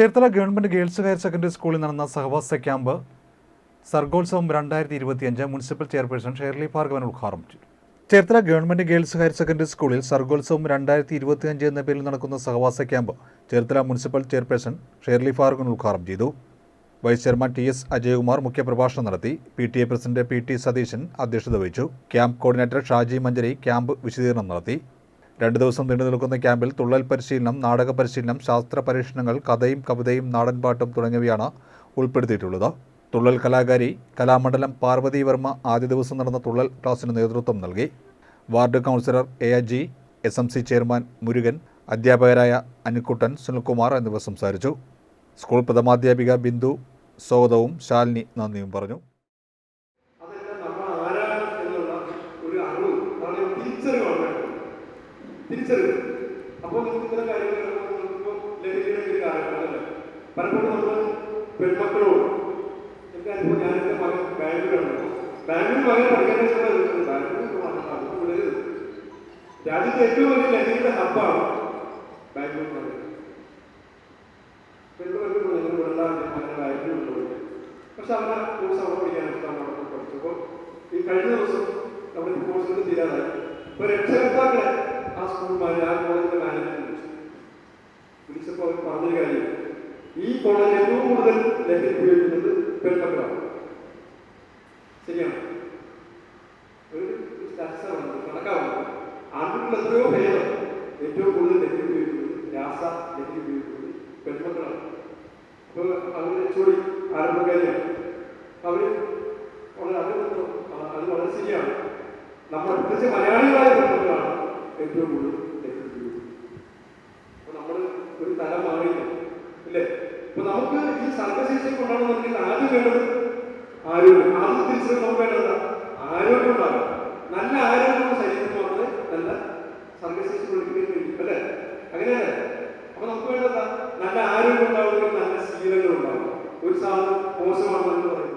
Cherthala government girls higher secondary സ്കൂളിൽ നടന്ന സഹവാസ camp സർഗോത്സവം രണ്ടായിരത്തി ഇരുപത്തിയഞ്ച് മുനിസിപ്പൽ ചെയർപേഴ്സൺ ഷേർലി ഭാർഗവൻ ഉദ്ഘാടനം ചെയ്തു. Cherthala government girls higher secondary സ്കൂളിൽ സർഗോത്സവം രണ്ടായിരത്തി ഇരുപത്തിയഞ്ച് എന്ന പേരിൽ നടക്കുന്ന സഹവാസ camp Cherthala municipal chairperson Shirley Bhargavan ഉദ്ഘാടനം ചെയ്തു. Vice chairman T S Ajayakumar മുഖ്യപ്രഭാഷണം നടത്തി. P T A president P T Satheesan അധ്യക്ഷത വഹിച്ചു. Camp coordinator Shaji Manjari camp വിശദീകരണം നടത്തി. രണ്ട് ദിവസം നീണ്ടു നിൽക്കുന്ന ക്യാമ്പിൽ തുള്ളൽ പരിശീലനം നാടക പരിശീലനം ശാസ്ത്ര പരീക്ഷണങ്ങൾ കഥയും കവിതയും നാടൻപാട്ടും തുടങ്ങിയവയാണ് ഉൾപ്പെടുത്തിയിട്ടുള്ളത്. തുള്ളൽ കലാകാരി കലാമണ്ഡലം പാർവതി വർമ്മ ആദ്യ ദിവസം നടന്ന തുള്ളൽ ക്ലാസ്സിന് നേതൃത്വം നൽകി. Ward councillor A G S M C chairman Murugan അധ്യാപകരായ അനുക്കുട്ടൻ സുനിൽകുമാർ എന്നിവർ സംസാരിച്ചു. സ്കൂൾ പ്രഥമാധ്യാപിക ബിന്ദു സ്വാഗതവും ശാലിനി നന്ദിയും പറഞ്ഞു. തിരിച്ചറിവാണ്. വേണ്ടത് തിരിച്ചറിവ് അപ്പോൾ നിങ്ങൾക്ക് ഇത്തരം കാര്യങ്ങൾ നമുക്കിപ്പോൾ ലഭിക്കുന്ന ഒരു കാര്യങ്ങളല്ല പലപ്പോഴും നമ്മൾ പെൺമക്കളോട് എനിക്കറിപ്പോൾ ഞാൻ എന്റെ മകൻ ബാംഗ്ലൂരാണ്. ബാംഗ്ലൂർ മകൻ പഠിക്കാൻ ബാംഗ്ലൂർ അത് രാജ്യത്തെ ഏറ്റവും വലിയ ലഹരിയുടെ ഹബ്ബാണ് ബാംഗ്ലൂർ മകൻ. നിങ്ങൾ വിടലാതെ അങ്ങനെ ബാംഗ്ലൂരിൽ പക്ഷെ അവരെ കോഴ്സ് അവിടെ പഠിക്കാൻ പഠിച്ചപ്പോൾ ഈ കഴിഞ്ഞ ദിവസം നമ്മുടെ ഈ കോഴ്സുകൾ തീരാതായി. ഇപ്പൊ രക്ഷകർത്താക്കളെ മാനേ ആ കോളേജിലെ ഈ കോളേജിൽ ഏറ്റവും കൂടുതൽ ലഹരി ഉപയോഗിക്കുന്നത് പെൺമക്കളാണ്. ശരിയാണ്? ഒരു സ്റ്റാറ്റസാണ് കണക്കാവുന്നത് ആൺകുട്ടികൾ എത്രയോ ഭേദം ഏറ്റവും കൂടുതൽ ലഹരി ഉപയോഗിക്കുന്നത്. രാസ ലഹരി ഉപയോഗിക്കുന്നത് പെൺമക്കളാണ്. അപ്പോൾ അവർ ചൂടി ആരംഭക്കാരിയാണ് അവർ വളരെ അത് അത് വളരെ ശരിയാണ്. നമ്മൾ പ്രത്യേകിച്ച് പെൺമക്കളാണ് ഏറ്റവും കൂടുതൽ അപ്പൊ നമ്മൾ ഒരു തലം മാറിയില്ല? അല്ലേ അപ്പൊ നമുക്ക് ഈ സർഗശേഷി കൊണ്ടാണെന്നുണ്ടെങ്കിൽ ആദ്യം വേണ്ടത്. ആരോഗ്യം. ആദ്യം തിരിച്ചത് നമുക്ക് വേണ്ടത് ആരോഗ്യം ഉണ്ടാകും നല്ല ആരോഗ്യമുള്ള ശരീരത്തിൽ മാത്രമേ നല്ല സർഗശേഷി കൊടുക്കുകയും കഴിയും അല്ലേ? അങ്ങനെയല്ലേ അപ്പൊ നമുക്ക് വേണ്ടത് നല്ല ആരോഗ്യം ഉണ്ടാവുകയും നല്ല ശീലങ്ങൾ ഉണ്ടാവും ഒരു സാധനം മോശമാണെന്ന് പറയുന്നത്